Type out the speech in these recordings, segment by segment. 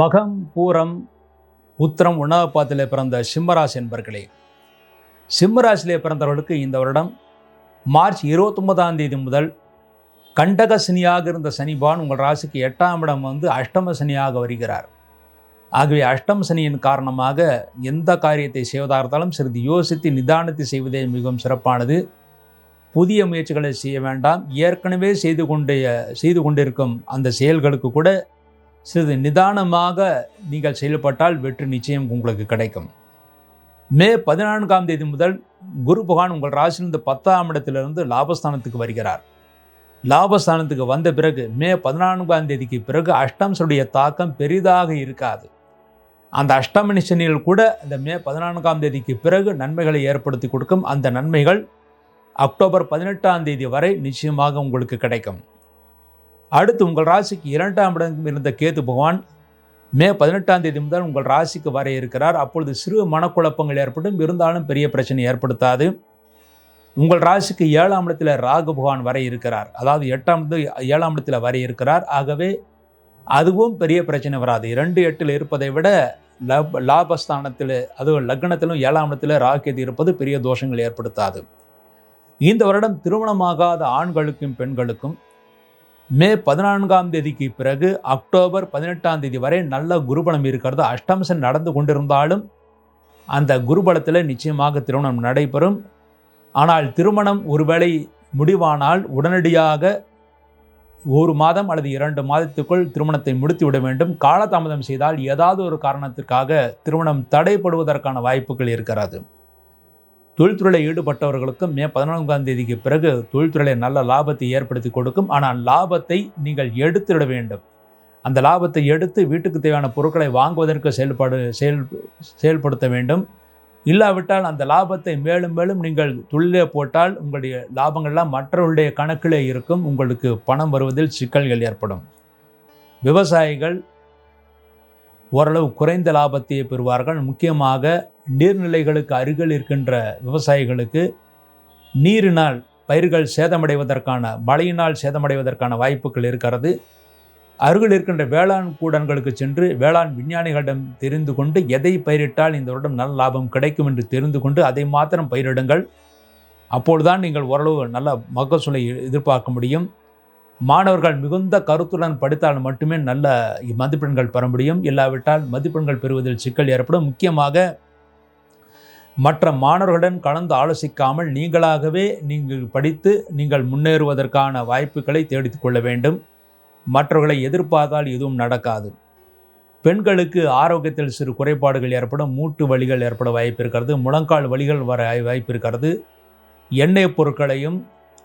மகம் பூரம் உத்திரம் உணவப்பாத்தில் பிறந்த சிம்மராசி என்பர்களே. சிம்மராசியிலே பிறந்தவர்களுக்கு இந்த வருடம் மார்ச் இருபத்தொன்பதாம் தேதி முதல் கண்டக சனியாக இருந்த சனிபான் உங்கள் ராசிக்கு எட்டாம் இடம் வந்து அஷ்டம சனியாக வருகிறார். ஆகவே அஷ்டம் சனியின் காரணமாக எந்த காரியத்தை செய்வதாக இருந்தாலும் சிறிது யோசித்து நிதானத்தை செய்வதே மிகவும் சிறப்பானது. புதிய முயற்சிகளை செய்ய வேண்டாம். ஏற்கனவே செய்து கொண்டே செய்து கொண்டிருக்கும் அந்த செயல்களுக்கு கூட சிறிது நிதானமாக நீங்கள் செயல்பட்டால் வெற்றி நிச்சயம் உங்களுக்கு கிடைக்கும். மே பதினான்காம் தேதி முதல் குரு பகவான் உங்கள் ராசியிலிருந்து பத்தாம் இடத்திலிருந்து லாபஸ்தானத்துக்கு வருகிறார். லாபஸ்தானத்துக்கு வந்த பிறகு மே பதினான்காம் தேதிக்கு பிறகு அஷ்டம்சனுடைய தாக்கம் பெரிதாக இருக்காது. அந்த அஷ்டம கூட இந்த மே பதினான்காம் தேதிக்கு பிறகு நன்மைகளை ஏற்படுத்தி கொடுக்கும் அந்த நன்மைகள் அக்டோபர் பதினெட்டாம் தேதி வரை நிச்சயமாக உங்களுக்கு கிடைக்கும். அடுத்து உங்கள் ராசிக்கு இரண்டாம் இடம் இருந்த கேது பகவான் மே பதினெட்டாம் தேதி முதல் உங்கள் ராசிக்கு வர இருக்கிறார். அப்பொழுது சிறு மனக்குழப்பங்கள் ஏற்படும். இருந்தாலும் பெரிய பிரச்சனை ஏற்படுத்தாது. உங்கள் ராசிக்கு ஏழாம் இடத்தில் ராகு பகவான் வர இருக்கிறார். அதாவது எட்டாம் ஏழாம் இடத்தில் வர இருக்கிறார். ஆகவே அதுவும் பெரிய பிரச்சனை வராது. இரண்டு எட்டில் இருப்பதை விட லப் லாபஸ்தானத்தில் அதுவும் லக்னத்திலும் ஏழாம் இடத்தில் ராக்கெது இருப்பது பெரிய தோஷங்கள் ஏற்படுத்தாது. இந்த வருடம் திருமணமாகாத ஆண்களுக்கும் பெண்களுக்கும் மே பதினான்காம் தேதிக்கு பிறகு அக்டோபர் பதினெட்டாம் தேதி வரை நல்ல குருபலம் இருக்கிறது. அஷ்டம்சன் நடந்து கொண்டிருந்தாலும் அந்த குருபலத்தில் நிச்சயமாக திருமணம் நடைபெறும். ஆனால் திருமணம் ஒருவேளை முடிவானால் உடனடியாக ஒரு மாதம் அல்லது இரண்டு மாதத்துக்குள் திருமணத்தை முடித்து விட வேண்டும். காலதாமதம் செய்தால் ஏதாவது ஒரு காரணத்திற்காக திருமணம் தடைப்படுவதற்கான வாய்ப்புகள் இருக்கிறது. தொழில்துறையில் ஈடுபட்டவர்களுக்கும் மே பதினான்காம் தேதிக்கு பிறகு தொழில்துறையில் நல்ல லாபத்தை ஏற்படுத்தி கொடுக்கும். ஆனால் லாபத்தை நீங்கள் எடுத்துவிட வேண்டும். அந்த லாபத்தை எடுத்து வீட்டுக்கு தேவையான பொருட்களை வாங்குவதற்கு செயல்பாடு செயல் செயல்படுத்த வேண்டும். இல்லாவிட்டால் அந்த லாபத்தை மேலும் மேலும் நீங்கள் தொழிலே போட்டால் உங்களுடைய லாபங்கள்லாம் மற்றவர்களுடைய கணக்கிலே இருக்கும். உங்களுக்கு பணம் வருவதில் சிக்கல்கள் ஏற்படும். விவசாயிகள் ஓரளவு குறைந்த லாபத்தையே பெறுவார்கள். முக்கியமாக நீர்நிலைகளுக்கு அருகில் இருக்கின்ற விவசாயிகளுக்கு நீரினால் பயிர்கள் சேதமடைவதற்கான மழையினால் சேதமடைவதற்கான வாய்ப்புகள் இருக்கிறது. அருகில் இருக்கின்ற வேளாண் கூடங்களுக்கு சென்று வேளாண் விஞ்ஞானிகளிடம் தெரிந்து கொண்டு எதை பயிரிட்டால் இந்த வருடம் நல்ல லாபம் கிடைக்கும் என்று தெரிந்து கொண்டு அதை மாத்திரம் பயிரிடுங்கள். அப்பொழுதுதான் நீங்கள் ஓரளவு நல்ல மகசூலை எதிர்பார்க்க முடியும். மாணவர்கள் மிகுந்த கருத்துடன் படித்தால் மட்டுமே நல்ல மதிப்பெண்கள் பெற முடியும். இல்லாவிட்டால் மதிப்பெண்கள் பெறுவதில் சிக்கல் ஏற்படும். முக்கியமாக மற்ற மாணவர்களுடன் கலந்து ஆலோசிக்காமல் நீங்களாகவே நீங்கள் படித்து நீங்கள் முன்னேறுவதற்கான வாய்ப்புகளை தேடித்துக் கொள்ள வேண்டும். மற்றவர்களை எதிர்பார்த்தால் எதுவும் நடக்காது. பெண்களுக்கு ஆரோக்கியத்தில் சிறு குறைபாடுகள் ஏற்படும். மூட்டு வலிகள் ஏற்பட வாய்ப்பு இருக்கிறது. முழங்கால் வலிகள் வர வாய்ப்பு இருக்கிறது. எண்ணெய் பொருட்களையும்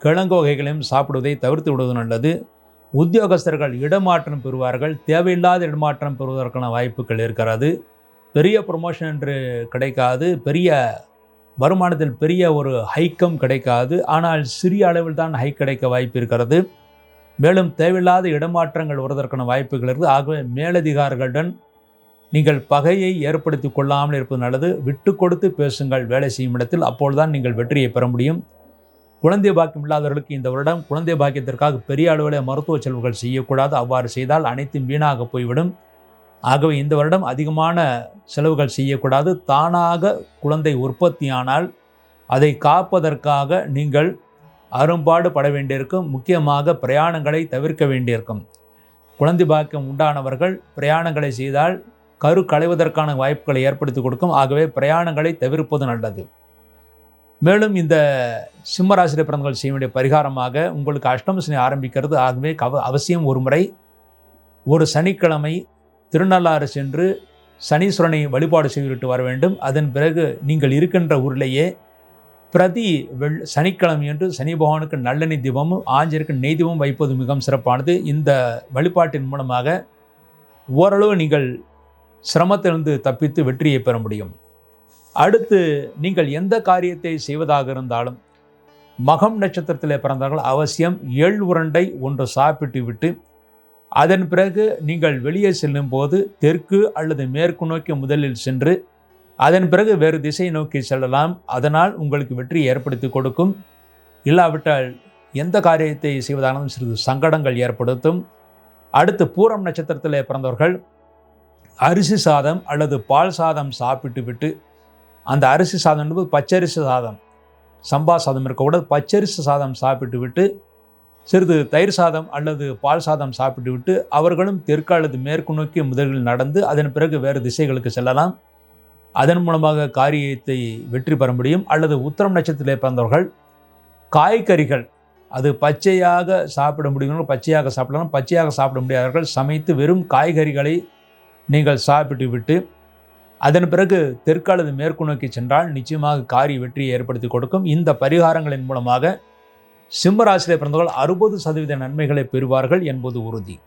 கிழங்கு வகைகளையும் சாப்பிடுவதை தவிர்த்து விடுவது நல்லது. உத்தியோகஸ்தர்கள் இடமாற்றம் பெறுவார்கள். தேவையில்லாத இடமாற்றம் பெறுவதற்கான வாய்ப்புகள் இருக்கிறது. பெரிய ப்ரொமோஷன் என்று கிடைக்காது. பெரிய வருமானத்தில் பெரிய ஒரு ஹைக்கம் கிடைக்காது. ஆனால் சிறிய அளவில் தான் ஹைக் கிடைக்க வாய்ப்பு இருக்கிறது. மேலும் தேவையில்லாத இடமாற்றங்கள் வருவதற்கான வாய்ப்புகள் இருக்குது ஆகவே மேலதிகாரிகளுடன் நீங்கள் பகையை ஏற்படுத்தி கொள்ளாமல் இருப்பது நல்லது. விட்டு கொடுத்து பேசுங்கள். வேலை செய்யும் இடத்தில் அப்பொழுதுதான் நீங்கள் வெற்றியை பெற முடியும். குழந்தை பாக்கியம் இல்லாதவர்களுக்கு இந்த வருடம் குழந்தை பாக்கியத்திற்காக பெரிய அளவில் மருத்துவ செலவுகள் செய்யக்கூடாது. அவ்வாறு செய்தால் அனைத்தும் வீணாக போய்விடும். ஆகவே இந்த வருடம் அதிகமான செலவுகள் செய்யக்கூடாது. தானாக குழந்தை உற்பத்தியானால் அதை காப்பதற்காக நீங்கள் அரும்பாடு பட வேண்டியிருக்கும். முக்கியமாக பிரயாணங்களை தவிர்க்க வேண்டியிருக்கும். குழந்தை பாக்கியம் உண்டானவர்கள் பிரயாணங்களை செய்தால் கரு களைவதற்கான வாய்ப்புகளை ஏற்படுத்தி கொடுக்கும். ஆகவே பிரயாணங்களை தவிர்ப்பது நல்லது. மேலும் இந்த சிம்மராசிரிய பிறந்தவர்கள் செய்ய வேண்டிய பரிகாரமாக உங்களுக்கு அஷ்டமசனி ஆரம்பிக்கிறது. ஆகவே கவ அவசியம் ஒரு முறை ஒரு சனிக்கிழமை திருநள்ளாறு சென்று சனீஸ்வரனை வழிபாடு செய்துவிட்டு வர வேண்டும். அதன் பிறகு நீங்கள் இருக்கின்ற ஊரிலேயே பிரதி வெள் சனிக்கிழமை என்று சனி பகவானுக்கு நல்லெண்ணெய் தீபமும் ஆஞ்சருக்கு நெய் தீபம் வைப்பது மிகவும் சிறப்பானது. இந்த வழிபாட்டின் மூலமாக ஓரளவு நீங்கள் சிரமத்திலிருந்து தப்பித்து வெற்றியை பெற முடியும். அடுத்து நீங்கள் எந்த காரியத்தை செய்வதாக இருந்தாலும் மகம் நட்சத்திரத்தில் பிறந்தவர்கள் அவசியம் எள் உருண்டை ஒன்று சாப்பிட்டு விட்டு அதன் பிறகு நீங்கள் வெளியே செல்லும் போது தெற்கு அல்லது மேற்கு நோக்கி முதலில் சென்று அதன் பிறகு வேறு திசை நோக்கி செல்லலாம். அதனால் உங்களுக்கு வெற்றி ஏற்படுத்தி கொடுக்கும். இல்லாவிட்டால் எந்த காரியத்தை செய்வதானாலும் சிறிது சங்கடங்கள் ஏற்படுத்தும். அடுத்து பூரம் நட்சத்திரத்தில் பிறந்தவர்கள் அரிசி சாதம் அல்லது பால் சாதம் சாப்பிட்டு விட்டு அந்த அரிசி சாதம் என்பது பச்சரிசி சாதம். சம்பா சாதம் இருக்கக்கூடாது பச்சரிசி சாதம் சாப்பிட்டு விட்டு சிறிது தயிர் சாதம் அல்லது பால் சாதம் சாப்பிட்டு விட்டு அவர்களும் தெற்கு அல்லது மேற்கு நோக்கி முதலில் நடந்து அதன் பிறகு வேறு திசைகளுக்கு செல்லலாம். அதன் மூலமாக காரியத்தை வெற்றி பெற முடியும். அல்லது உத்தரம் நட்சத்திரத்தில் பிறந்தவர்கள் காய்கறிகள் அது பச்சையாக சாப்பிட முடியும் பச்சையாக சாப்பிடலாம். பச்சையாக சாப்பிட முடியாதவர்கள் சமைத்து வெறும் காய்கறிகளை நீங்கள் சாப்பிட்டு விட்டு அதன் பிறகு தெற்கு அல்லது மேற்கு நோக்கி சென்றால் நிச்சயமாக காரி வெற்றியை ஏற்படுத்தி கொடுக்கும். இந்த பரிகாரங்களின் மூலமாக சிம்மராசியிலே பிறந்தவர்கள் அறுபது சதவீத நன்மைகளை பெறுவார்கள் என்பது உறுதி.